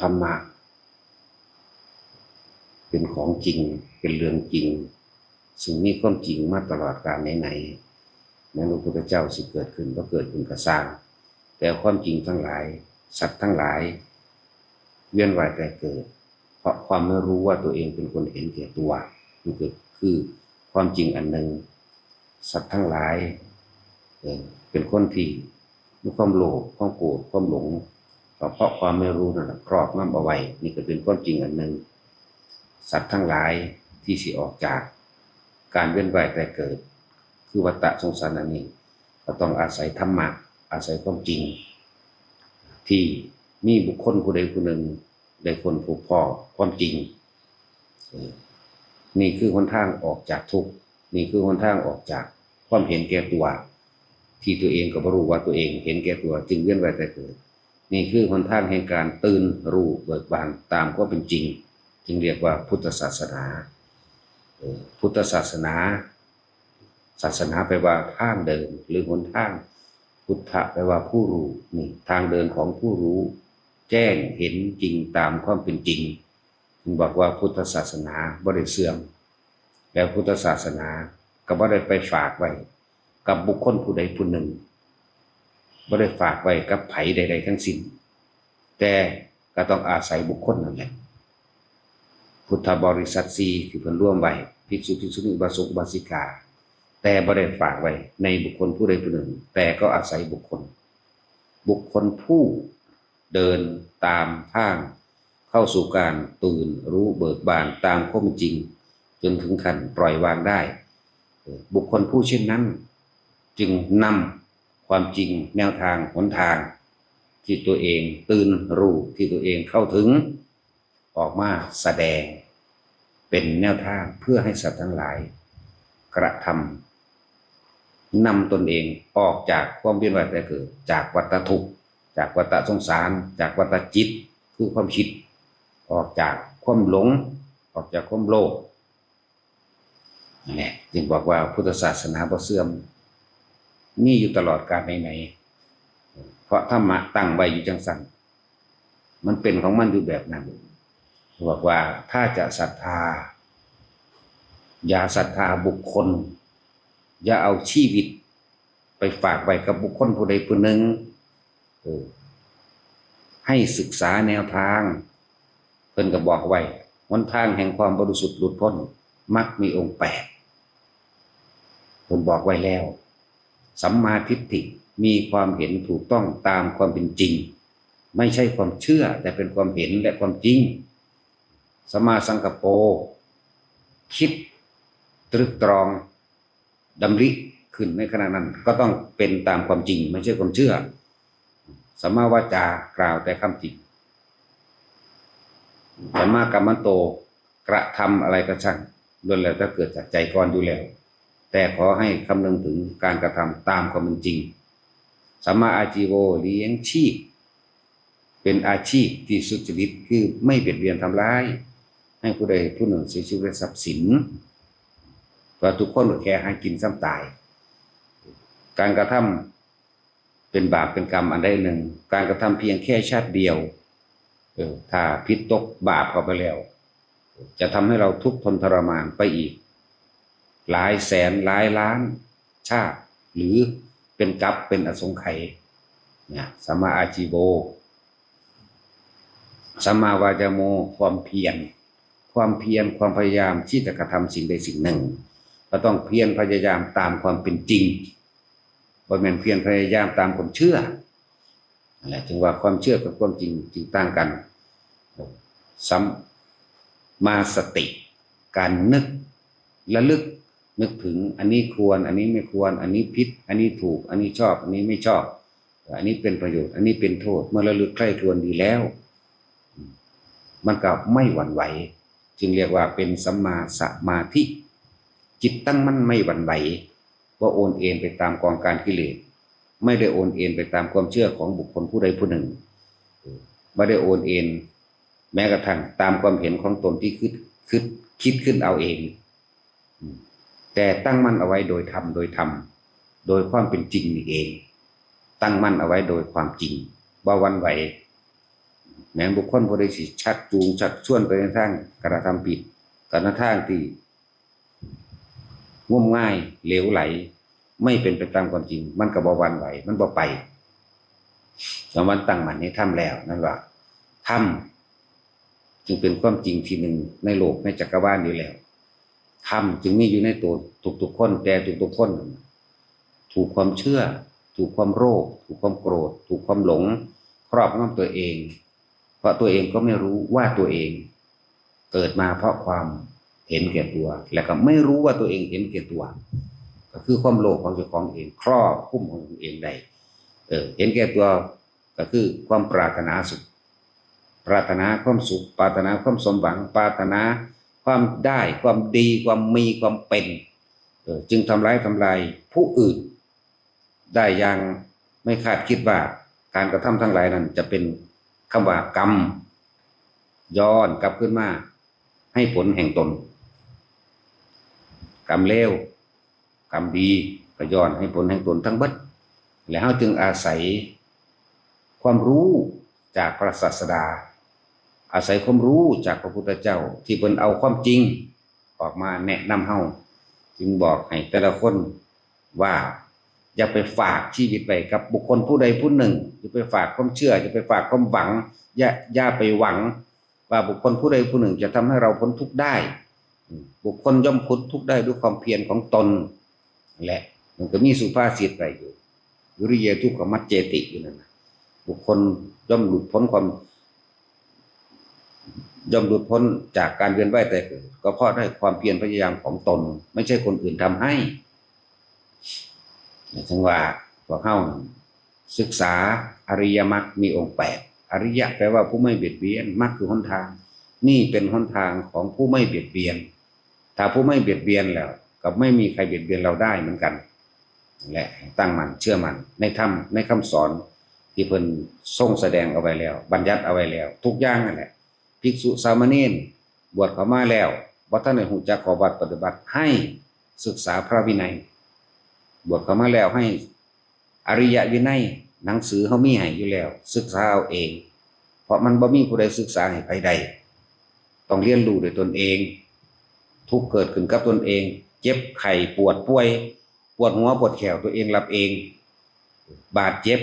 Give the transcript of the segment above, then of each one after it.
ธรรมะ เป็นของจริงเป็นเรื่องจริง ซึ่งมีความจริงมาตลอดกาลไหนๆแม้พระพุทธเจ้าสิเกิดขึ้นก็เกิดขึ้นกระสร้าง แต่ความจริงทั้งหลาย สัตว์ทั้งหลาย เวียนว่ายแต่เกิด เพราะความไม่รู้ว่าตัวเองเป็นคนเห็นแก่ตัวนี่คือคือความจริงอันหนึ่งสัตว์ทั้งหลายเอ่อเป็นคนที่มีความโลภความโกรธความหลง ก็เพราะความไม่รู้นั่นแหละครอบงำเอาไว้นี่ก็เป็นความจริงอันหนึ่งสัตว์ทั้งหลายที่สิออกจากการเวียนว่ายแต่เกิด คือวัฏฏะสงสารอันนี้ก็ต้องอาศัยธรรมะอาศัยความจริง ที่มีบุคคลผู้ใดผู้หนึ่งได้คนพบพ่อความจริง นี่คือหนทางออกจากทุกข์นี่คือหนทางออกจากความเห็นแก่ตัว ที่ตัวเองก็บรู้ว่าตัวเองเห็นแก่ตัวจึงเวียนว่ายแต่เกิด นี่คือหนทางแห่งการตื่นรู้เบิกบานตามก็เป็นจริง จึงเรียกว่าพุทธศาสนาพุทธศาสนา ศาสนาแปลว่าทางเดินหรือหนทาง พุทธะแปลว่าผู้รู้นี่ทางเดินของผู้รู้ แจ้งเห็นจริงตามความเป็นจริงจึงบอกว่าพุทธศาสนาบ่ได้เสื่อม แล้วพุทธศาสนาก็บ่ได้ไปฝากไว้กับบุคคลผู้ใดผู้หนึ่ง บ่ได้ฝากไว้กับไผใด ๆ ทั้งสิ้น แต่ก็ต้องอาศัยบุคคลนั่นแหละพุทธบริษัทสีคือเพิ่นร่วมไว้ภิกษุภิกษุณีบาสกอุบาสิกา แต่บ่ได้ฝากไว้ในบุคคลผู้ใดผู้หนึ่ง แต่ก็อาศัยบุคคล บุคคลผู้เดินตามทาง เข้าสู่การตื่นรู้เบิกบานตามข้อมจริง จนถึงขั้นปล่อยวางได้ บุคคลผู้เช่นนั้น จึงนำ ความจริงแนวทางหนทาง ที่ตัวเองตื่นรู้ที่ตัวเองเข้าถึง ออกมาแสดง เป็นแนวทางเพื่อให้สัตว์ทั้งหลาย กระทำนำตนเองออกจากความเวียนว่ายแต่เกิด จากวัฏทุกข์จากวัฏสงสาร จากวัฏจิตคือความคิด ออกจากความหลง ออกจากความโลภนั่จึงบอกว่าพุทธศาสนาบ่เสื่อม มีอยู่ตลอดกาลไหนๆเพราะธรรมะตั้งไว้อยู่จังสันมันเป็นของมันอยู่แบบนั้นบอกว่าถ้าจะศรัทธา อย่าศรัทธาบุคคล อย่าเอาชีวิต ไปฝากไว้กับบุคคลผู้ใดผู้หนึ่งให้ศึกษาแนวทาง เพิ่นก็บบอกไว้หนทางแห่งความบริสุทธิ์หลุดพ้นมักมีองค์แปดเพิ่นบอกไว้แล้ว สัมมาทิฏฐิมีความเห็นถูกต้องตามความเป็นจริง ไม่ใช่ความเชื่อแต่เป็นความเห็นและความจริงสมมาสังกปโป คิดตรึกตรองดำริขึ้นในขณะนั้น ก็ต้องเป็นตามความจริง ไม่ใช่ความเชื่อสมมาวาจากล่าวแต่คำจริงสมมากรรมโตกระทำอะไรก็ช่างล้วนแล้วถ้าเกิดจากใจก่อนอยู่แล้ว แต่ขอให้คำนึงถึงการกระทำตามความเป็นจริงสัมมาอาชีโวเลี้ยงชีพ เป็นอาชีพที่สุจริตคือไม่เบียดเบียนทำร้าย ให้ผู้ใดผู้หนึ่งเสียชีวิตและทรัพย์สินเพราะทุกคนก็แค่ให้กินซ้ำตาย การกระทำเป็นบาปเป็นกรรมอันใดหนึ่ง การกระทำเพียงแค่ชาติเดียวเออถ้าพิษตกบาปเข้าไปแล้ว จะทำให้เราทุกข์ทนทรมานไปอีก หลายแสนหลายล้าน ชาติ หรือเป็นกับเป็นอสงไขยเนี่ยสัมมาอาชีโบสัมมาวาจาโมความเพียรความเพียรความพยายามที่จะกระทำสิ่งใดสิ่งหนึ่งก็ต้องเพียรพยายามตามความเป็นจริงบ่แม่นเพียรพยายามตามความเชื่อนั่นแหละถึงว่าความเชื่อกับความจริงจริงต่างกันสัมมาสติ การนึกระลึก นึกถึงอันนี้ควร อันนี้ไม่ควร อันนี้ผิด อันนี้ถูก อันนี้ชอบ อันนี้ไม่ชอบ อันนี้เป็นประโยชน์ อันนี้เป็นโทษ เมื่อระลึกใคร่ครวญดีแล้ว มันก็ไม่หวั่นไหว จึงเรียกว่าเป็นสัมมาสมาธิ จิตตั้งมั่นไม่หวั่นไหวว่าโอนเอ็นไปตามกองการกิเลส ไม่ได้โอนเอ็นไปตามความเชื่อของบุคคลผู้ใดผู้หนึ่ง ไม่ได้โอนเอ็นแม้กระทั่งตามความเห็นของตนที่คิดคิดคิดขึ้นเอาเอง แต่ตั้งมั่นเอาไว้โดยธรรมโดยธรรมโดยความเป็นจริงนี่เอง ตั้งมั่นเอาไว้โดยความจริงบ่าวันไหวแม้บุคคลผู้ใดสิชักจูงชักชวนไปในทางกระทำผิดกระทางที่งมง่ายเหลวไหล ไม่เป็นไปตามความจริง มันก็บ่วันไหวมันบ่ไปสองวันตั้งมันให้ทำแล้วนั่นว่าทำจึงเป็นความจริงทีหนึ่งในโลกในจักรวาลอยู่แล้ว ทำจึงมีอยู่ในตัวทุกๆคนแต่ทุกๆคน ถูกความเชื่อ ถูกความโรค ถูกความโกรธ ถูกความหลง ครอบงำตัวเอง เพราะตัวเองก็ไม่รู้ว่าตัวเอง เกิดมาเพราะความเห็นแก่ตัว และก็ไม่รู้ว่าตัวเองเห็นแก่ตัว ก็คือความโลภของเจ้าของเอง ครอบคุ้มของตัวเองได้เออเห็นแก่ตัวก็คือความปรารถนาสุข ปรารถนาความสุข ปรารถนาความสมหวัง ปรารถนา ความได้ความดีความมีความเป็น จึงทำร้ายทำลายผู้อื่น ได้อย่างไม่คาดคิดว่าการกระทำทั้งหลายนั้น จะเป็นคำว่ากรรม ย้อนกลับขึ้นมา ให้ผลแห่งตน กรรมเลวกรรมดีก็ย้อนให้ผลแห่งตนทั้งบัดแล้วจึงอาศัยความรู้จากพระศาสดา อาศัยความรู้จากพระพุทธเจ้า ที่เพิ่นเอาความจริง ออกมาแนะนำเฮาจึงบอกให้แต่ละคนว่าอย่าไปฝากชีวิตไว้กับบุคคลผู้ใดผู้หนึ่งอย่าไปฝากความเชื่ออย่าไปฝากความหวังอย่าอย่าไปหวัง ว่าบุคคลผู้ใดผู้หนึ่งจะทำให้เราพ้นทุกข์ได้ บุคคลย่อมพ้นทุกข์ได้ด้วยความเพียรของตนแหละมันก็มีสุภาษิตไปอยู่วิริยทุกขมัจเจติอยู่นั่นนะบุคคลย่อมหลุดพ้นความ ย่อมหลุดพ้นจากการเวียนว่ายแต่เกิดก็เพราะได้ความเพียรพยายามของตน ไม่ใช่คนอื่นทำให้ถึงว่าพวกเข้าศึกษาอริยมรรคมีองค์แปดอริยะแปลว่าผู้ไม่เบียดเบียนมรรคคือหนทาง นี่เป็นหนทางของผู้ไม่เบียดเบียน ถ้าผู้ไม่เบียดเบียนแล้วกับไม่มีใครเบียดเบียนเราได้เหมือนกันและตั้งมันเชื่อมันในธรรมในคำสอนที่เพิ่นทรงแสดงเอาไว้แล้ว บัญญัติเอาไว้แล้ว ทุกอย่างนั่นแหละ ภิกษุสามเณรบวชเข้ามาแล้วบ่ท่านได้หูจักขอวัดปฏิบัติให้ศึกษาพระวินัย บวชเข้ามาแล้วให้อริยวินัยหนังสือเขามีให้อยู่แล้ว ศึกษาเอาเอง เพราะมันบ่มีผู้ใดศึกษาให้ใครใด ต้องเรียนรู้ด้วยตนเอง ทุกเกิดขึ้นกับตนเอง เจ็บไข้ปวดป่วย ปวดหัวปวดแขวตัวเองรับเอง บาดเจ็บ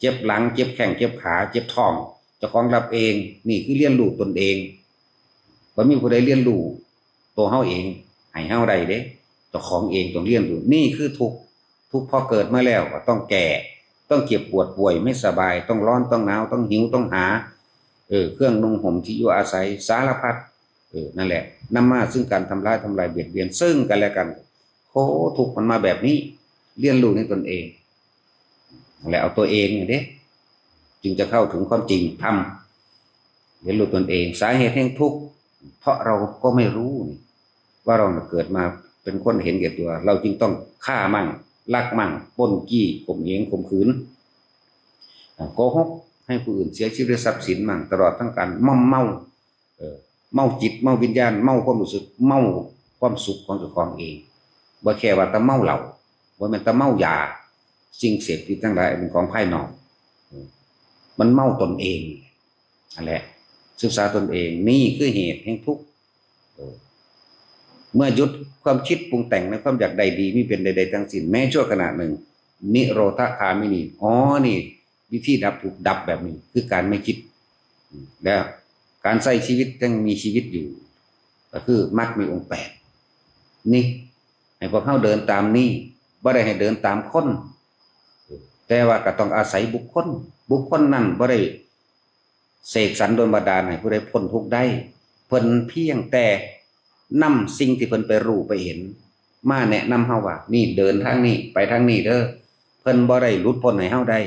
เจ็บหลัง เจ็บแข้งเจ็บขา เจ็บท้อง จ้าของรับเอง นี่คือเรียนรู้ตนเองบ่มีผู้ใดเรียนรู้ตัวเฮาเองให้เฮาได้เด้เจ้าของเองต้องเรียนรู้นี่คือทุกทุกพอเกิดมาแล้วก็ต้องแก่ ต้องเจ็บปวดป่วยไม่สบาย ต้องร้อนต้องหนาวต้องหิวต้องหา เออเครื่องนุ่งห่มที่อยู่อาศัยสารพัดเออนั่นแหละนำมาซึ่งการทำร้ายทำลายเบียดเบียนซึ่งกันและกันโอ้ถูกมันมาแบบนี้ เรียนรู้ในตนเองแล้วเอาตัวเองเด้ จึงจะเข้าถึงความจริงทำเรียนรู้ตนเอง สาเหตุแห่งทุกข์เพราะเราก็ไม่รู้นี่ว่าเราเกิดมาเป็นคนเห็นแก่ตัว เราจึงต้องฆ่ามั่งลักมั่งปล้นกี้ข่มเหงข่มขืนโกหกให้ผู้อื่นเสียชีวิตทรัพย์สินมั่งตลอดทั้งการเมาเมาเออเมาจิตเมาวิญญาณเมาความรู้สึกเมาความสุขของเจ้าของเองบ่แค่ว่าตะเมาเหล่าว่ามันตะเมายาสิ่งเสพติดทั้งหลายเป็นของภายนอก มันเมาตนเองนั่นแหละศึกษาตนเอง นี่คือเหตุแห่งทุกข์เมื่อยุดความคิดปรุงแต่งในความอยากใดดีไม่เป็นใด ๆทั้งสิ้นแม้ชั่วขณะหนึ่ง นิโรธคาไมินีอ๋อนี่ วิธีดับถูกดับแบบนี้ คือการไม่คิด แล้วการใช้ชีวิตยังมีชีวิตอยู่ ก็คือมรรคมีองค์แปดนี่ให้พวกเข้าเดินตามนี่บ่ได้ให้เดินตามคน แต่ว่าก็ต้องอาศัยบุคคล บุคคลนั่นบ่ได้เสกสรรโดนบันดาลให้ผู้ใดพ้นทุกได้ เพิ่นเพียงแต่นำสิ่งที่เพิ่นไปรู้ไปเห็น มาแนะนำเฮาว่า นี่เดินทางนี้ไปทางนี้เด้อเพิ่นบ่ได้หลุดพ้นให้เฮาได้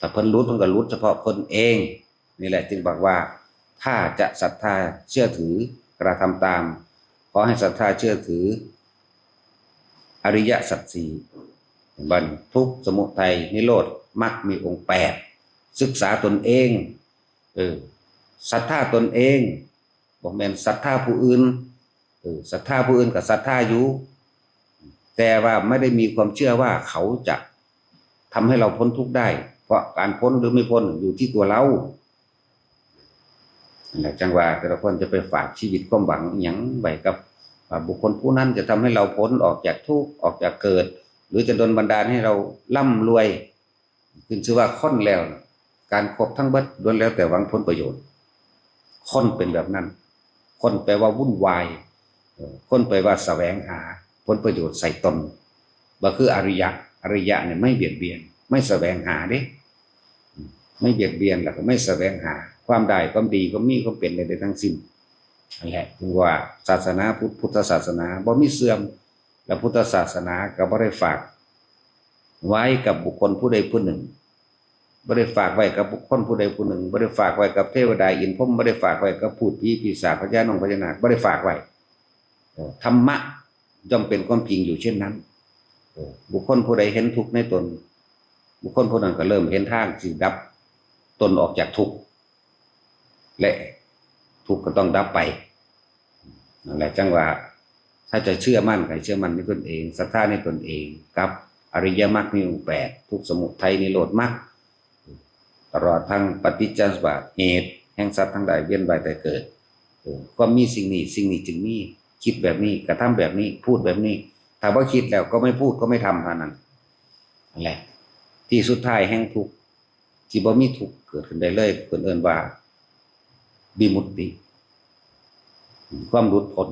ถ้าเพิ่นหลุดเพิ่นก็หลุดเฉพาะเพิ่นเอง นี่แหละจึงบอกว่าถ้าจะศรัทธาเชื่อถือกระทำตามขอให้ศรัทธาเชื่อถือ อริยสัจสี่ บันทุกสมุทัยนิโรธมรรคมีองค์แปดศึกษาตนเองเออศรัทธาตนเองบอกแม่นศรัทธาผู้อื่นเออศรัทธาผู้อื่นกับศรัทธาอยู่แต่ว่าไม่ได้มีความเชื่อว่าเขาจะทำให้เราพ้นทุกข์ได้ เพราะการพ้นหรือไม่พ้นอยู่ที่ตัวเรานั่นแหละจังว่าแต่ละคนจะไปฝากชีวิตความหวังอิหยังไว้กับบุคคลผู้นั้นจะทำให้เราพ้นออกจากทุกข์ออกจากเกิด รือจะดลบันดาลให้เราร่ำรวยขึ้นชื่อว่าค้นแล้ว การครบทั้งบิดล้วนแล้วแต่หวังผลประโยชน์คนเป็นแบบนั้นคนแปลว่าวุ่นวายเอ่อนแปลว่าแสวงหาผลประโยชน์ใส่ตนบ่คืออริยะ อริยะเนี่ยไม่เบียดเบียน ไม่แสวงหาเด้ ไม่เบียดเบียนแล้วก็ไม่แสวงหา ความได้ความดีก็มีก็เป็นในทั้งสิ้นนั่นแหละถึงว่าศาสนาพุทธพุทธศาสนาบ่มีเสื่อม และพุทธศาสนาก็บ่ได้ฝาก ไว้กับบุคคลผู้ใดผู้หนึ่งบ่ได้ฝากไว้กับบุคคลผู้ใดผู้หนึ่งบ่ได้ฝากไว้กับเทวดาอินทร์พรมบ่ได้ฝากไว้กับพูดผีปีศาจพญานงพญานาคบ่ได้ฝากไว้ธรรมะย่อมเป็นความจริงอยู่เช่นนั้นบุคคลผู้ใดเห็นทุกข์ในตน บุคคลผู้นั้นก็เริ่มเห็นทางสิดับตนออกจากทุกข์และทุกข์ก็ต้องดับไปนั่นแหละจังว่า ถ้าจะเชื่อมั่นใครเชื่อมั่นในตนเองศรัทธาในตนเองกับ อริยมรรคมีองค์แปดทุกสมุทัยนิโรธมรรคตลอดทั้งปฏิจจสมุปบาทเหตุ แห่งสัตว์ทั้งหลายเวียนว่ายแต่เกิดก็มีสิ่งนี้สิ่งนี้จึงมีคิดแบบนี้กระทำแบบนี้พูดแบบนี้ถ้าว่าคิดแล้วก็ไม่พูดก็ไม่ทำเท่านั้นนั่นแหละที่สุดท้ายแห่งทุกที่บ่มีทุกเกิดขึ้นได้เลยเพิ่นเอิ้นว่าบิมุตติความหลุดพ้น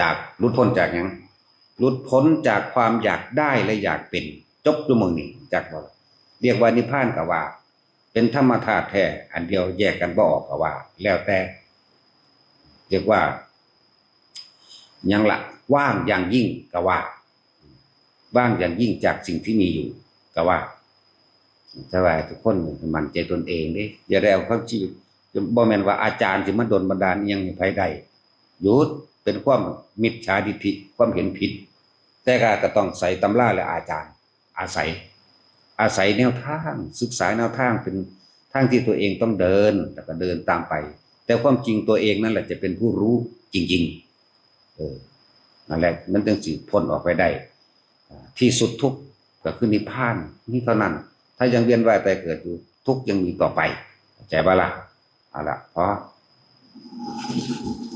จากหลุดพ้นจากยังหลุดพ้นจากความอยากได้และอยากเป็น จบด้วยมือนี้จากบ่ล่ะเรียกว่านิพพานก็ว่า เป็นธรรมธาตุแท้อันเดียวแยกกันบ่ออกก็ว่า แล้วแต่ เรียกว่ายังละว่างอย่างยิ่งก็ว่า ว่างอย่างยิ่งจากสิ่งที่มีอยู่ก็ว่าแต่ว่าทุกคนมันใจตนเองด้อย่าได้เอาความชีวิตบ่แมนว่าอาจารย์สิมาดลบันดาลยังให้ไผได้หยุด เป็นความมิจฉาทิฏฐิความเห็นผิด แต่ก็กต้องใส่ตำราและอาจารย์ อาศัย อาศัยแนวทางศึกษาแนวทางเป็นทางที่ตัวเองต้องเดินแล้วก็เดินตามไป แต่ความจริงตัวเองนั่นแหละจะเป็นผู้รู้จริง ๆ เออนั่นแหละมันจึงสิพ้นออกไปได้ ที่สุดทุกข์ก็คือนิพพานนี่เท่านั้น ถ้ายังเวียนว่ายแต่เกิดอยู่ทุกข์ยังมีต่อไปใจบ้าล่ะเอาละเพราะ